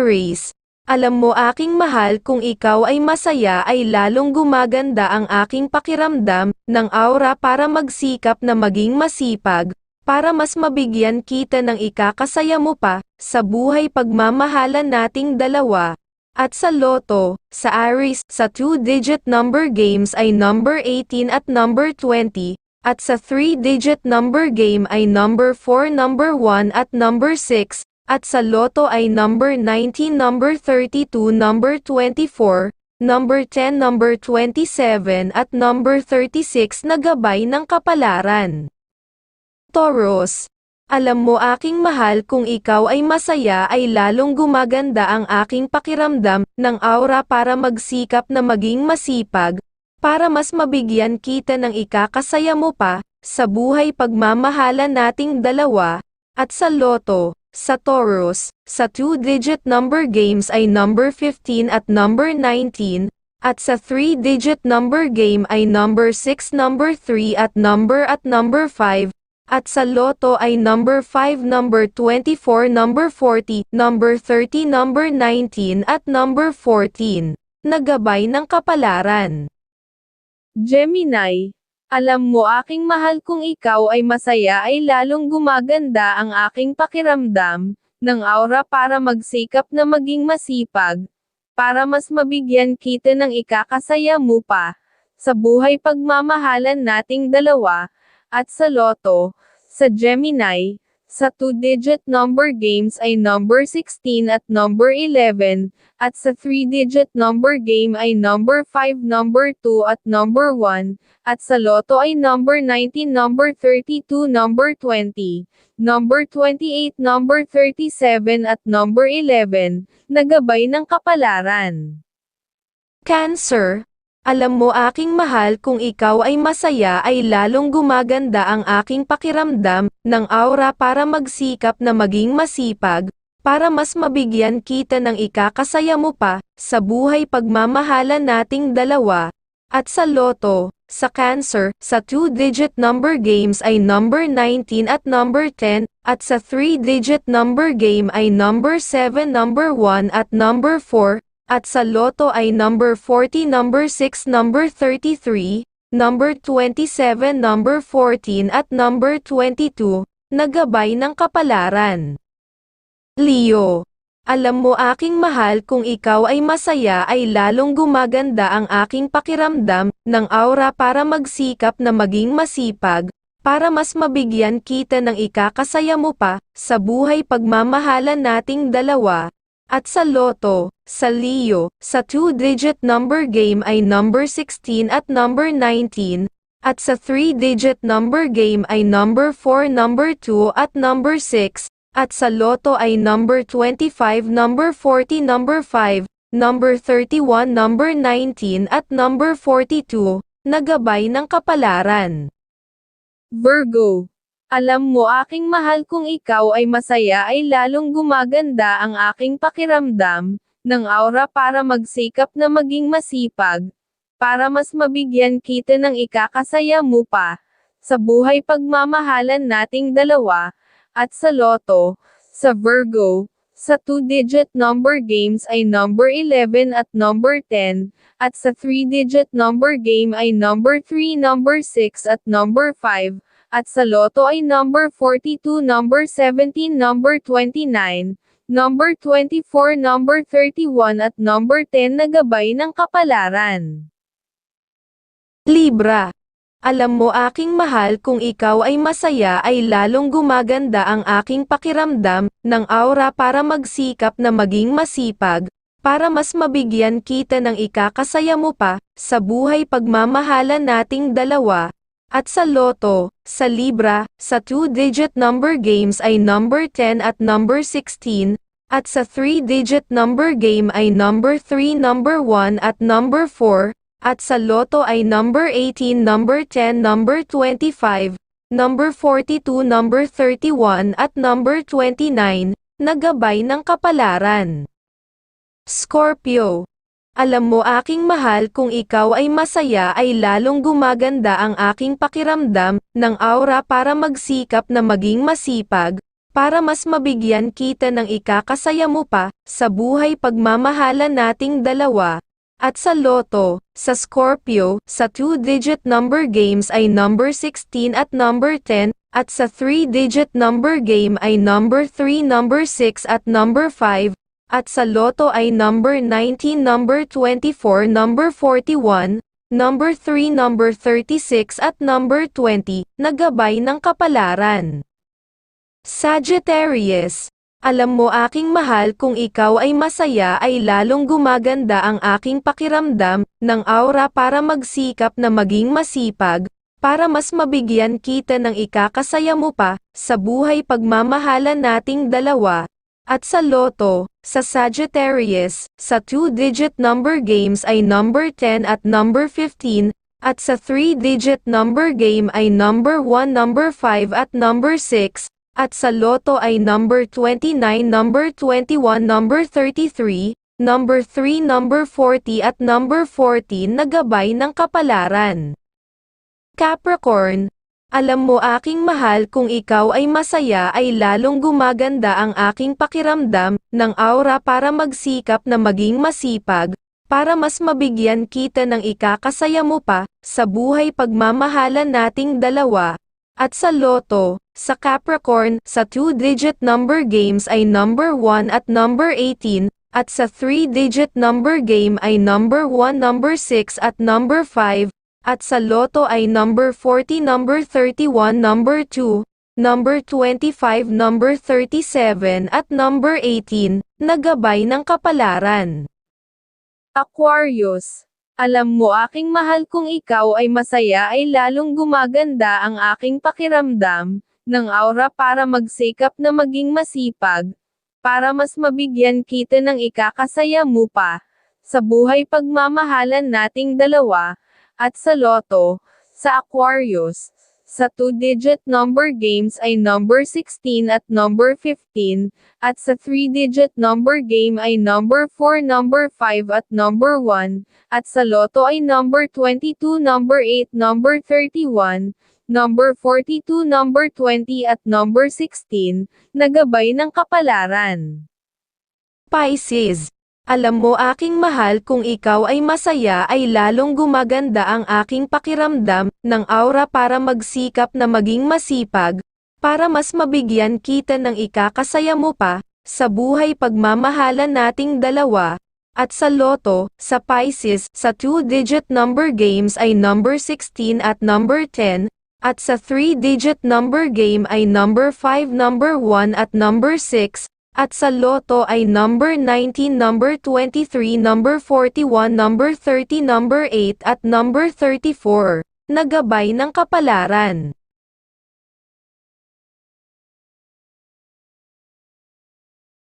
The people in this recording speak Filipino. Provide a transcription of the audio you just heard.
Aries, alam mo aking mahal kung ikaw ay masaya ay lalong gumaganda ang aking pakiramdam ng aura para magsikap na maging masipag, para mas mabigyan kita ng ikakasaya mo pa, sa buhay pagmamahalan nating dalawa. At sa Lotto, sa Aries, sa two-digit number games ay number 18 at number 20, at sa three-digit number game ay number 4, number 1 at number 6, at sa Lotto ay number 19, number 32, number 24, number 10, number 27 at number 36 na gabay ng kapalaran. Taurus, alam mo aking mahal kung ikaw ay masaya ay lalong gumaganda ang aking pakiramdam ng aura para magsikap na maging masipag, para mas mabigyan kita ng ikakasaya mo pa, sa buhay pagmamahalan nating dalawa, at sa Lotto, sa Taurus, sa two-digit number games ay number 15 at number 19, at sa three-digit number game ay number 6, number 3 at number at number 5, at sa Lotto ay number 5, number 24, number 40, number 30, number 19 at number 14, nagabay ng kapalaran. Gemini, alam mo aking mahal kung ikaw ay masaya ay lalong gumaganda ang aking pakiramdam, ng aura para magsikap na maging masipag, para mas mabigyan kita ng ikakasaya mo pa, sa buhay pagmamahalan nating dalawa, at sa Lotto, sa Gemini, sa two-digit number games ay number 16 at number 11, at sa three-digit number game ay number 5, number 2 at number 1, at sa Lotto ay number 19, number 32, number 20, number 28, number 37 at number 11, nagabay ng kapalaran. Cancer, alam mo aking mahal kung ikaw ay masaya ay lalong gumaganda ang aking pakiramdam ng aura para magsikap na maging masipag, para mas mabigyan kita ng ikakasaya mo pa, sa buhay pagmamahalan nating dalawa. At sa Lotto, sa Cancer, sa two-digit number games ay number 19 at number 10, at sa three-digit number game ay number 7, number 1 at number 4, at sa Lotto ay number 40, number 6, number 33, number 27, number 14 at number 22, nagabay ng kapalaran. Leo, alam mo aking mahal kung ikaw ay masaya ay lalong gumaganda ang aking pakiramdam ng aura para magsikap na maging masipag, para mas mabigyan kita ng ikakasaya mo pa, sa buhay pagmamahalan nating dalawa, at sa Lotto, sa Leo, sa two-digit number game ay number 16 at number 19, at sa three-digit number game ay number 4, number 2 at number 6, at sa Lotto ay number 25, number 40, number 5, number 31, number 19 at number 42, nagabay ng kapalaran. Virgo alam mo aking mahal kung ikaw ay masaya ay lalong gumaganda ang aking pakiramdam, ng aura para magsikap na maging masipag, para mas mabigyan kita ng ikakasaya mo pa, sa buhay pagmamahalan nating dalawa, at sa Lotto, sa Virgo, sa two-digit number games ay number 11 at number 10, at sa three-digit number game ay number 3, number 6 at number 5, at sa Lotto ay number 42, number 17, number 29, number 24, number 31 at number 10 na gabay ng kapalaran. Libra. Alam mo aking mahal kung ikaw ay masaya ay lalong gumaganda ang aking pakiramdam ng aura para magsikap na maging masipag, para mas mabigyan kita ng ikakasaya mo pa, sa buhay pagmamahalan nating dalawa, at sa Lotto, sa Libra, sa two-digit number games ay number 10 at number 16, at sa three-digit number game ay number 3, number 1 at number 4, at sa Lotto ay number 18, number 10, number 25, number 42, number 31 at number 29, nagabay ng kapalaran. Scorpio alam mo aking mahal kung ikaw ay masaya ay lalong gumaganda ang aking pakiramdam ng aura para magsikap na maging masipag, para mas mabigyan kita ng ikakasaya mo pa, sa buhay pagmamahala nating dalawa. At sa Lotto, sa Scorpio, sa 2-digit number games ay number 16 at number 10, at sa 3-digit number game ay number 3, number 6 at number 5, at sa Lotto ay number 19, number 24, number 41, number 3, number 36 at number 20, na gabay ng kapalaran. Sagittarius, alam mo aking mahal kung ikaw ay masaya ay lalong gumaganda ang aking pakiramdam, ng aura para magsikap na maging masipag, para mas mabigyan kita ng ikakasaya mo pa, sa buhay pagmamahala nating dalawa. At sa Lotto, sa Sagittarius, sa 2-digit number games ay number 10 at number 15, at sa 3-digit number game ay number 1, number 5 at number 6, at sa Lotto ay number 29, number 21, number 33, number 3, number 40 at number 14 na gabay ng kapalaran. Capricorn, alam mo aking mahal kung ikaw ay masaya ay lalong gumaganda ang aking pakiramdam, ng aura para magsikap na maging masipag, para mas mabigyan kita ng ikakasaya mo pa, sa buhay pagmamahalan nating dalawa. At sa Lotto, sa Capricorn, sa 2-digit number games ay number 1 at number 18, at sa 3-digit number game ay number 1, number 6 at number 5, at sa Lotto ay number 40, number 31, number 2, number 25, number 37 at number 18, na gabay ng kapalaran. Aquarius, alam mo aking mahal kung ikaw ay masaya ay lalong gumaganda ang aking pakiramdam, ng aura para magsikap na maging masipag, para mas mabigyan kita ng ikakasaya mo pa, sa buhay pagmamahalan nating dalawa, at sa Lotto, sa Aquarius, sa 2-digit number games ay number 16 at number 15, at sa 3-digit number game ay number 4, number 5 at number 1, at sa Lotto ay number 22, number 8, number 31, number 42, number 20 at number 16, na gabay ng kapalaran. Pisces, alam mo aking mahal kung ikaw ay masaya ay lalong gumaganda ang aking pakiramdam, ng aura para magsikap na maging masipag, para mas mabigyan kita ng ikakasaya mo pa, sa buhay pagmamahala nating dalawa, at sa Lotto, sa Pisces, sa 2-digit number games ay number 16 at number 10, at sa 3-digit number game ay number 5, number 1 at number 6, at sa Lotto ay number 19, number 23, number 41, number 30, number 8 at number 34, na gabay ng kapalaran.